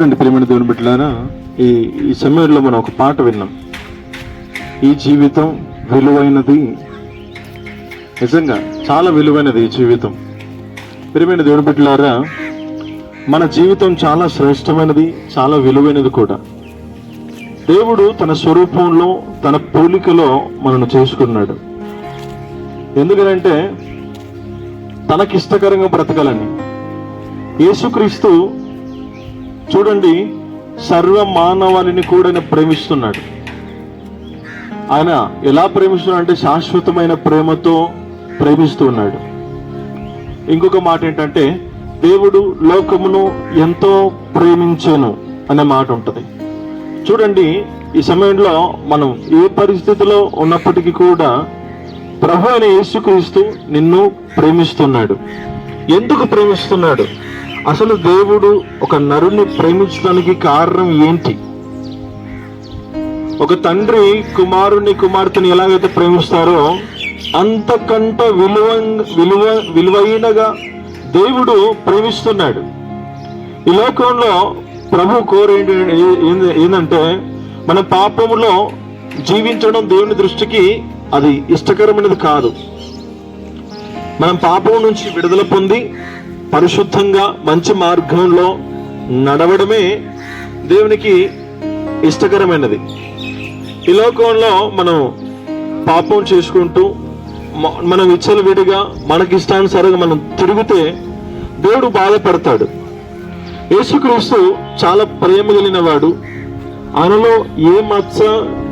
రెండు ప్రేమైన దేవుని బిడ్డలారా ఈ ఈ సమయంలో మనం ఒక పాట విన్నాం. ఈ జీవితం విలువైనది. నిజంగా చాలా విలువైనది ఈ జీవితం. ప్రేమైన దేవుని బిడ్డలారా మన జీవితం చాలా శ్రేష్టమైనది చాలా విలువైనది కూడా. దేవుడు తన స్వరూపంలో తన పోలికలో మనను చేసుకున్నాడు. ఎందుకనంటే తనకిష్టకరంగా బ్రతకాలని. యేసుక్రీస్తు చూడండి సర్వ మానవాళిని కూడా ఆయన ప్రేమిస్తున్నాడు. ఆయన ఎలా ప్రేమిస్తున్నాడు అంటే శాశ్వతమైన ప్రేమతో ప్రేమిస్తున్నాడు ఇంకొక మాట ఏంటంటే దేవుడు లోకమును ఎంతో ప్రేమించాను అనే మాట ఉంటుంది. చూడండి ఈ సమయంలో మనం ఏ పరిస్థితిలో ఉన్నప్పటికీ కూడా ప్రభు అయిన యేసుక్రీస్తు నిన్ను ప్రేమిస్తున్నాడు. ఎందుకు ప్రేమిస్తున్నాడు? అసలు దేవుడు ఒక నరుని ప్రేమించడానికి కారణం ఏంటి? ఒక తండ్రి కుమారుని కుమార్తెని ఎలాగైతే ప్రేమిస్తారో అంతకంట విలువ విలువ విలువైనగా దేవుడు ప్రేమిస్తున్నాడు. ఈ లోకంలో ప్రభు కోరేంటి ఏంది- మన పాపములో జీవించడం దేవుని దృష్టికి అది ఇష్టకరమైనది కాదు. మనం పాపం నుంచి విడుదల పొంది పరిశుద్ధంగా మంచి మార్గంలో నడవడమే దేవునికి ఇష్టకరమైనది. ఈ లోకంలో మనం పాపం చేసుకుంటూ మనం ఇచ్చలు విడిగా మనకిష్టానుసారంగా మనం తిరిగితే దేవుడు బాధపడతాడు. యేసుక్రీస్తు చాలా ప్రేమ కలిగిన వాడు ఆయనలో ఏ మచ్చ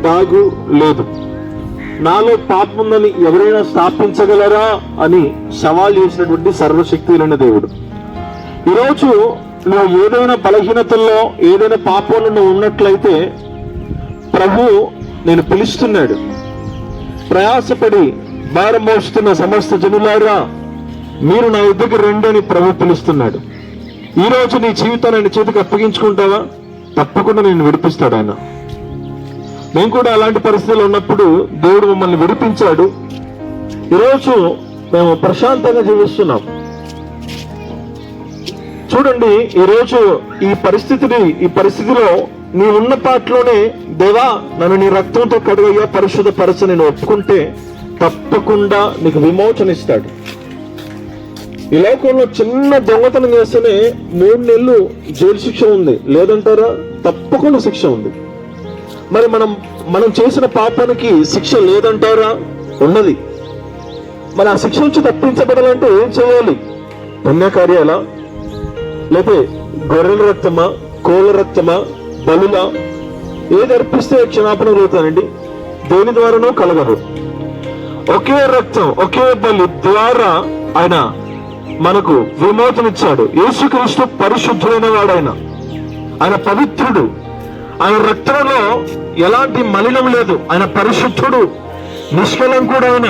దాగు లేదు. నాలో పాపం ఉందని ఎవరైనా స్థాపించగలరా అని సవాల్ చేసినటువంటి సర్వశక్తులైన దేవుడు. ఈరోజు నువ్వు ఏదైనా బలహీనతల్లో ఏదైనా పాపంలో నువ్వు ఉన్నట్లయితే ప్రభు నేను పిలుస్తున్నాడు. ప్రయాసపడి భారం మోస్తున్న సమస్త జనులారా మీరు నా ఇద్దరికి రెండు అని ప్రభు పిలుస్తున్నాడు. ఈ రోజు నీ జీవితాన్ని చేతికి అప్పగించుకుంటావా? తప్పకుండా నేను విడిపిస్తాడు ఆయన. మేము కూడా అలాంటి పరిస్థితులు ఉన్నప్పుడు దేవుడు మమ్మల్ని విడిపించాడు. ఈరోజు మేము ప్రశాంతంగా జీవిస్తున్నాం. చూడండి ఈరోజు ఈ పరిస్థితిని ఈ పరిస్థితిలో నీ ఉన్న పాటలోనే దేవా నన్ను నీ రక్తంతో కడుగయ్యా పరిశుద్ధ పరచ నేను ఒప్పుకుంటే తప్పకుండా నీకు విమోచన ఇస్తాడు. ఈ లోకంలో చిన్న దొంగతనం చేస్తేనే మూడు నెలలు జైలు శిక్ష ఉంది. లేదంటారా? తప్పకుండా శిక్ష ఉంది. మరి మనం మనం చేసిన పాపానికి శిక్ష లేదంటారా? ఉన్నది. మరి ఆ శిక్ష నుంచి తప్పించబడాలంటే ఏం చేయాలి? పుణ్యకార్యాల? లేకపోతే గొర్రెల రక్తమా కోళ్ళ రక్తమా బలులా? ఏది అర్పిస్తే క్షమాపణ కలుగుతానండి దేని ద్వారానో కలగదు. ఒకే రక్తం ఒకే బలి ద్వారా ఆయన మనకు విమోచనిచ్చాడు. యేసుక్రీస్తు పరిశుద్ధులైన వాడైన. ఆయన పవిత్రుడు. ఆయన రక్తంలో ఎలాంటి మలినం లేదు. ఆయన పరిశుద్ధుడు నిష్కలంకుడు ఆయన.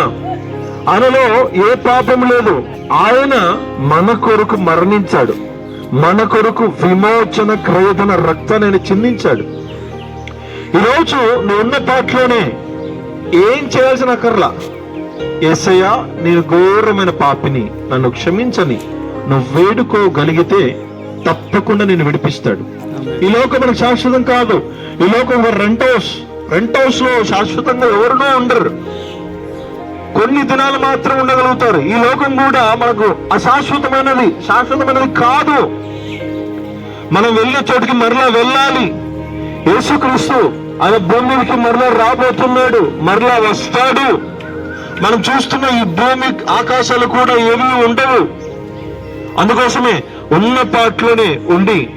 ఆయనలో ఏ పాపం లేదు. ఆయన మన కొరకు మరణించాడు. మన కొరకు విమోచన క్రయధన రక్తాన్ని ఆయన చిందించాడు. ఈరోజు నువ్వు ఉన్న పాటలోనే ఏం చేయాల్సిన అక్కర్లా? ఏసయ్యా నేను ఘోరమైన పాపిని నన్ను క్షమించని నువ్వు వేడుకోగలిగితే తప్పకుండా నేను విడిపిస్తాడు. ఈ లోకం మనకు శాశ్వతం కాదు. ఈ లోకం ఒక రెంట్ హౌస్. రెంట్ హౌస్లో శాశ్వతంగా ఎవరినో ఉండరు. కొన్ని దినాలు మాత్రం ఉండగలుగుతారు. ఈ లోకం కూడా మనకు అశాశ్వతమైనది శాశ్వతమైనది కాదు. మనం వెళ్ళే చోటికి మరలా వెళ్ళాలి. యేసుక్రీస్తు ఆయన భూమికి మరలా రాబోతున్నాడు మరలా వస్తాడు. మనం చూస్తున్న ఈ భూమి ఆకాశాలు కూడా ఏమీ ఉండవు. అందుకోసమే ఉన్న పాటలోనే ఉండి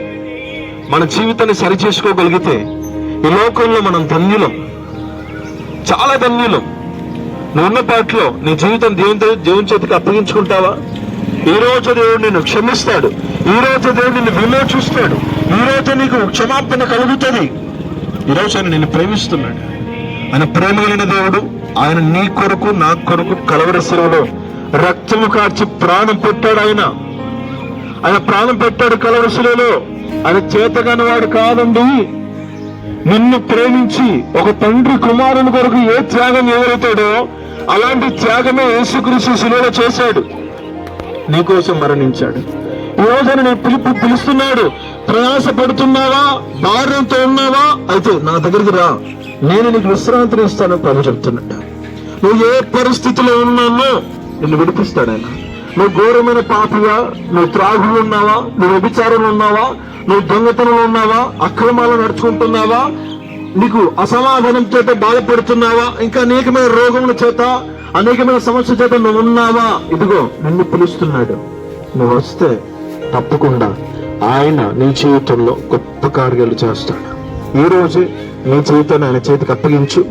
మన జీవితాన్ని సరిచేసుకోగలిగితే ఈ లోకంలో మనం ధన్యులం. చాలా ధన్యులం. నువ్వు ఉన్న పాటలో నీ జీవితం దేవుని దేవుని చేతికి అప్పగించుకుంటావా? ఈ రోజు దేవుడు నిన్ను క్షమిస్తాడు. ఈ రోజు దేవుడు నిన్ను విమోచిస్తాడు ఈ రోజు నీకు క్షమాపణ కలుగుతుంది. ఈ ఆయన నిన్ను ప్రేమిస్తున్నాడు. ఆయన ప్రేమ కలిగిన దేవుడు ఆయన నీ కొరకు నా కొరకు కలవర రక్తము కార్చి ప్రాణం పెట్టాడు ఆయన. ఆయన ప్రాణం పెట్టాడు కలవర ఆయన చేతగాని వాడు కాదండి. నిన్ను ప్రేమించి ఒక తండ్రి కుమారుని కొరకు ఏ త్యాగం ఎవరైతాడో అలాంటి త్యాగమే యేసుక్రీస్తు శిలువలో చేశాడు. నీకోసం మరణించాడు. ఈ రోజున నీ పిలుపు పిలుస్తున్నాడు. ప్రయాస పడుతున్నావా భార్యంతో ఉన్నావా? అయితే నా దగ్గరికి రా. నేను నీకు విశ్రాంతిని ఇస్తాను ప్రభు చెప్తున్నట్టు నువ్వు ఏ పరిస్థితిలో ఉన్నానో నిన్ను విడిపిస్తాడు ఆయన. నువ్వు ఘోరమైన పాపిగా నువ్వు త్రాగులు ఉన్నావా నువ్వు వ్యభిచారంలో ఉన్నావా నువ్వు దొంగతనంలో ఉన్నావా? అక్రమాలు నడుచుకుంటున్నావా? నీకు అసమాధానం చేత బాధపడుతున్నావా? ఇంకా అనేకమైన రోగముల చేత అనేకమైన సమస్య చేత నువ్వు ఉన్నావా? ఇదిగో నిన్ను పిలుస్తున్నాడు. నువ్వు వస్తే తప్పకుండా ఆయన నీ జీవితంలో గొప్ప కార్యాలు చేస్తాడు. ఈ రోజే నీ జీవితాన్ని ఆయన చేతికి అప్పగించు.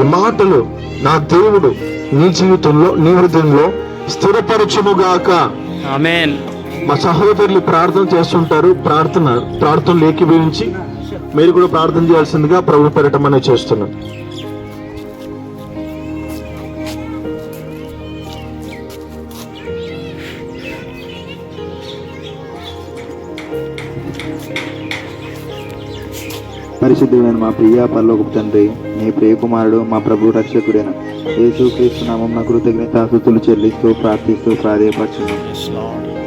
ఈ మాటలు నా దేవుడు నీ జీవితంలో నీ హృదయంలో స్థిరపరచుముగాక ఆమెన్. మా సహోదరులు ప్రార్థన చేస్తుంటారు ప్రార్థన ప్రార్థనలు ఏకీభవించి మీరు కూడా ప్రార్థన చేయాల్సిందిగా ప్రభు పెరటం అనేది చేస్తున్నాం. పరిశుద్ధుడైన మా ప్రియ పరలోకపు తండ్రి నీ ప్రియకుమారుడు మా ప్రభు రక్షకుడైన యేసు క్రీస్తు నామం నా కృతజ్ఞతాస్తుతులు చెల్లిస్తూ ప్రార్థిస్తూ ప్రాధేయపరచున్నాం.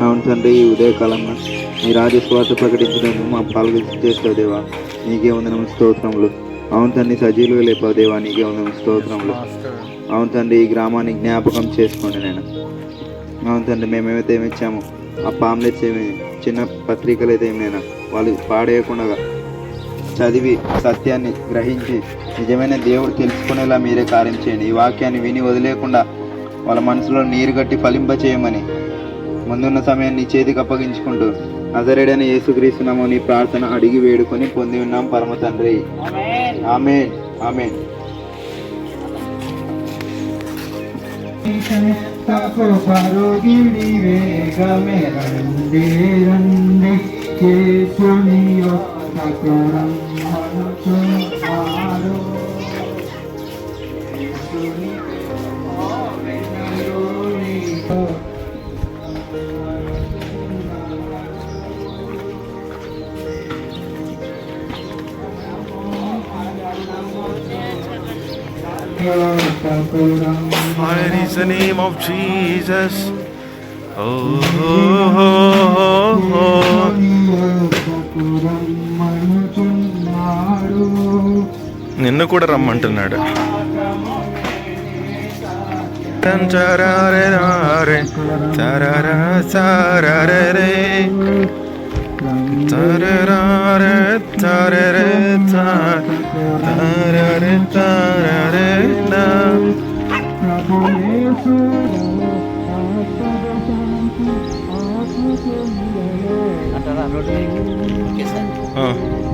అవును తండ్రి ఈ ఉదయకాలంలో నీ రాజశ్వాస ప్రకటించినందుకు మా పాల్గొని చేస్తావు దేవా. నీకే వందనం స్తోత్రములు. అవును తండ్రి సజీలుగా లేపావు దేవా నీకే వందనం స్తోత్రములు. అవును తండ్రి ఈ గ్రామాన్ని జ్ఞాపకం చేసుకోండి నేను అవును తండ్రి మేమేమైతే ఏమి ఇచ్చామో ఆ పాంలెట్స్ ఏమి చిన్న పత్రికలు అయితే ఏమైనా వాళ్ళు పాడేయకుండా చదివి సత్యాన్ని గ్రహించి నిజమైన దేవుడు తెలుసుకునేలా మీరే కార్యం చేయండి. ఈ వాక్యాన్ని విని వదిలేకుండా వాళ్ళ మనసులో నీరు గట్టి ఫలింప చేయమని ముందున్న సమయాన్ని చేతికి అప్పగించుకుంటూ నజరేడైన యేసుక్రీస్తున్నాము నీ ప్రార్థన అడిగి వేడుకొని పొంది ఉన్నాం పరమ తండ్రి ఆమె ఆమె Hallelujah is the name of Jesus. Oh, oh, oh, oh. నిన్ను కూడా రమ్మంటున్నాడు తరరా తరరే తరరే తరరే ఆ.